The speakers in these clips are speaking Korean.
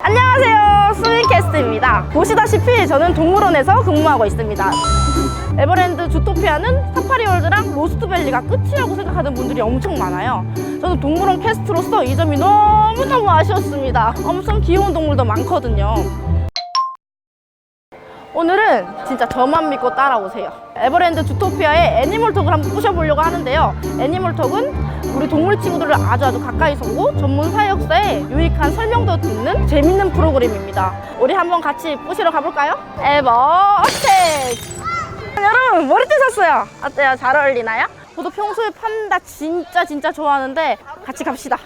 안녕하세요. 스위캐스트입니다. 보시다시피 저는 동물원에서 근무하고 있습니다. 에버랜드 주토피아는 사파리월드랑 로스트밸리가 끝이라고 생각하는 분들이 엄청 많아요. 저는 동물원 캐스트로서 이 점이 너무너무 아쉬웠습니다. 엄청 귀여운 동물도 많거든요 오늘은 진짜 저만 믿고 따라오세요. 에버랜드 주토피아의 애니멀톡을 한번 꼬셔보려고 하는데요. 애니멀톡은 우리 동물 친구들을 아주 아주 가까이서 보고 전문 사역사의 유익한 설명도 듣는 재밌는 프로그램입니다. 우리 한번 같이 꼬시러 가볼까요? 에버 어택! 여러분 머리띠 샀어요. 어때요? 잘 어울리나요? 저도 평소에 판다 진짜 진짜 좋아하는데 같이 갑시다.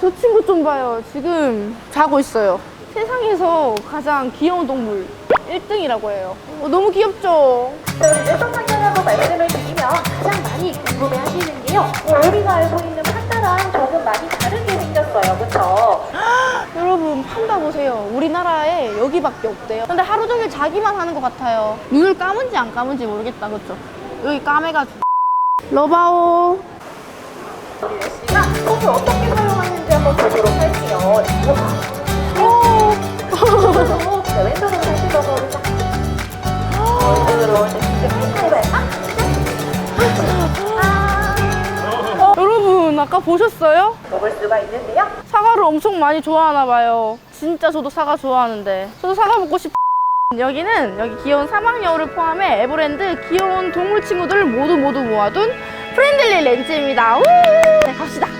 저 친구 좀 봐요. 지금 자고 있어요. 세상에서 가장 귀여운 동물 1등이라고 해요. 어, 너무 귀엽죠? 일반상견하고 말씀을 드리면 가장 많이 궁금해 하시는 게요. 우리가 알고 있는 판다랑 조금 많이 다르게 생겼어요. 그쵸? 여러분 판다 보세요. 우리나라에 여기밖에 없대요. 근데 하루 종일 자기만 하는 것 같아요. 눈을 감은지 안 감은지 모르겠다, 그쵸? 여기 까매가지고. 러바오. 우리가 콩을 어떻게 사용하는지 한번 보도록 할게요. 오! 네, 왼손으로 다시 접어 오른쪽. 오른쪽으로 이제 해볼까? 어, 여러분 아까 보셨어요? 먹을 수가 있는데요. 사과를 엄청 많이 좋아하나 봐요. 진짜 저도 사과 좋아하는데. 저도 사과 먹고 싶. 여기는 여기 귀여운 사막여우를 포함해 에버랜드 귀여운 동물 친구들을 모두 모두 모아둔 프렌들리 렌즈입니다. 우! 네, 갑시다.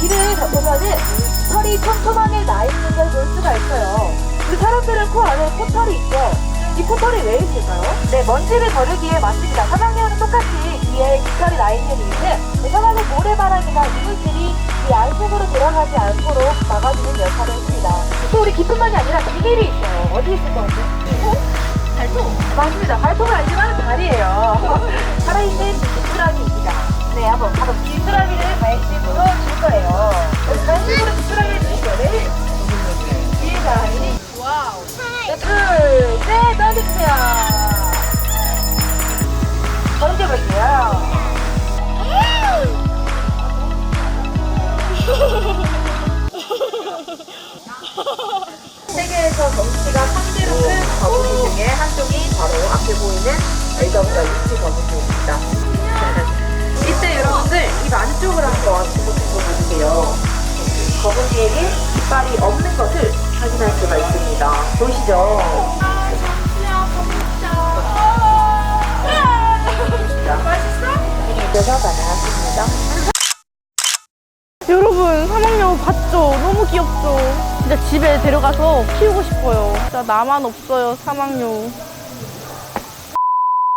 귀를 보면은 털이 촘촘하게 나 있는 걸 볼 수가 있어요. 그 사람들은 코 안에 코털이 있죠. 이 코털이 왜 있을까요? 네, 먼지를 거르기에 맞습니다. 사막여우는 똑같이 귀에 깃털이 나 있는 이유는 그 사막의 모래바람이나 이물질이 이 안쪽으로 들어가지 않도록 막아주는 역할을 했습니다. 또 우리 깃뿐만이 아니라 비밀이 있어요. 어디 있을 것 같아요? 발톱? 맞습니다. 발톱은 아니지만 다리예요. 살아있는 지푸라기입니다. 던져볼게요. 세계에서 덩치가 3대로 큰 거북이 중에 한쪽이 바로 앞에 보이는 엘더브라 유치 거북이입니다. 이때 여러분들 입 안쪽을 한번 주목해서 보세요. 거북이에게 이빨이 없는 것을 확인할 수가 있습니다. 보이시죠? 봤죠? 너무 귀엽죠? 진짜 집에 데려가서 키우고 싶어요. 진짜 나만 없어요 사막여우.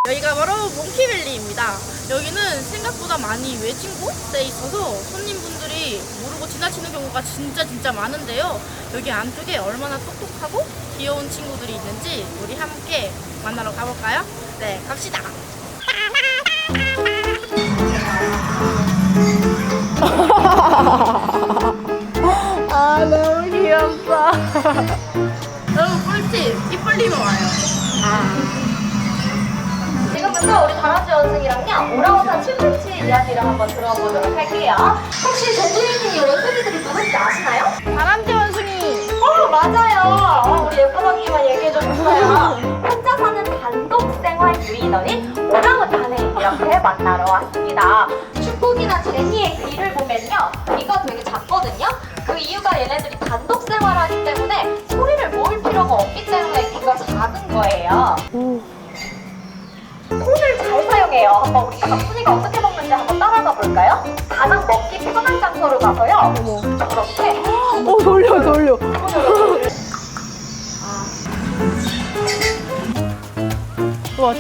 여기가 바로 몽키밸리입니다. 여기는 생각보다 많이 외진 곳에 있어서 손님분들이 모르고 지나치는 경우가 진짜 진짜 많은데요. 여기 안쪽에 얼마나 똑똑하고 귀여운 친구들이 있는지 우리 함께 만나러 가볼까요? 네, 갑시다. 아 너무 귀엽다. 여러분 꿀팁 입 벌리면 와요. 지금부터 우리 다람쥐 원숭이랑요 오랑우탄 침팬치 이야기를 한번 들어보도록 할게요. 혹시 이 원숭이들이 누군지 아시나요? 다람쥐 원숭이. 어 맞아요. 어, 우리 예쁘다기만 얘기해줬어요. 혼자 사는 단독 생활 유인원인 오랑우탄을 이렇게 만나러 왔습니다. 축복이나 제니의 귀를 보면요 귀가 되게 없기 때문에 귀가 작은 거예요. 폰을 잘 사용해요. 한번 우리 가순이가 어떻게 먹는지 한번 따라가 볼까요? 가장 먹기 편한 장소로 가서요. 저렇게 어 돌려 돌려. 와.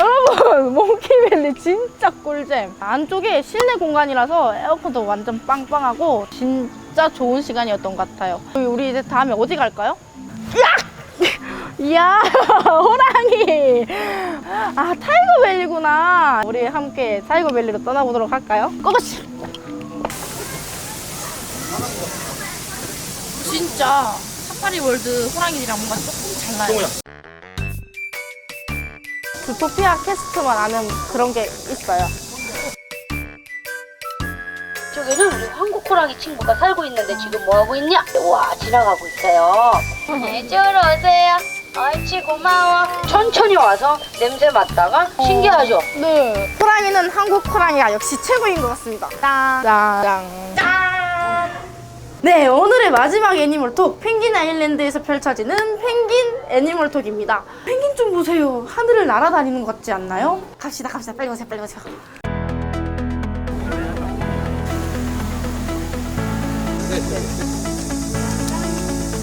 여러분 몽키밸리 진짜 꿀잼. 안쪽에 실내 공간이라서 에어컨도 완전 빵빵하고 진짜 좋은 시간이었던 것 같아요. 우리 이제 다음에 어디 갈까요? 야! 이야, 호랑이. 아, 타이거밸리구나. 우리 함께 타이거밸리로 떠나보도록 할까요? 고고씨. 진짜 사파리 월드 호랑이들이랑 뭔가 조금 달라요. 주토피아 캐스트만 아는 그런 게 있어요. 저기는 우리 한국 호랑이 친구가 살고 있는데 지금 뭐 하고 있냐? 와 지나가고 있어요. 이쪽으로 오세요. 옳지 고마워. 천천히 와서 냄새 맡다가 신기하죠? 네. 호랑이는 한국 호랑이가 역시 최고인 것 같습니다. 짠. 짠. 짠. 네, 오늘의 마지막 애니멀톡 펭귄 아일랜드에서 펼쳐지는 펭귄 애니멀톡입니다. 펭귄 좀 보세요. 하늘을 날아다니는 것 같지 않나요? 갑시다, 갑시다. 빨리 오세요, 빨리 오세요.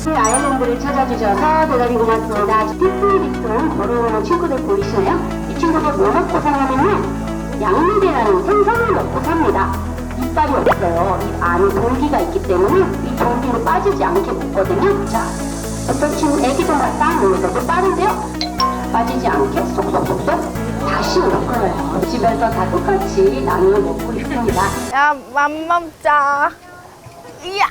아일랜드를 찾아주셔서 대단히 고맙습니다. 삐뚤삐뚤 걸어오는 친구들 보이시나요? 이 친구들 뭐 먹고 사냐면요. 양미대라는 생선을 먹고 삽니다. 이빨이 없어요. 이 안에 돌기가 있기 때문에 이 돌기로 빠지지 않게 먹거든요. 자, 어떤 친구 애기도 딱 먹어도 빠른데요. 빠지지 않게 쏙쏙쏙쏙 다시 먹어요. 집에서 다 똑같이 나누어 먹고 있습니다. 야, 맘맘짜. 이야.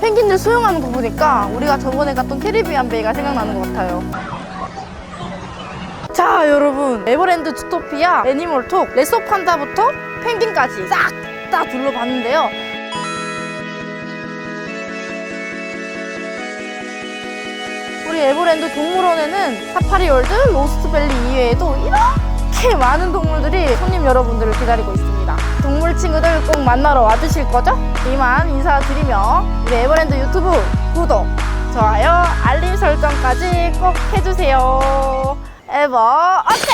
펭귄들 수영하는 거 보니까 우리가 저번에 갔던 캐리비안 베이가 생각나는 것 같아요. 자, 여러분. 에버랜드 주토피아 애니멀톡 레소 판다부터 펭귄까지 싹 다 둘러봤는데요. 우리 에버랜드 동물원에는 사파리 월드, 로스트밸리 이외에도 이렇게 많은 동물들이 손님 여러분들을 기다리고 있습니다. 동물 친구들 꼭 만나러 와주실 거죠? 이만 인사드리며 우리 에버랜드 유튜브 구독, 좋아요, 알림 설정까지 꼭 해주세요. 에버 어택!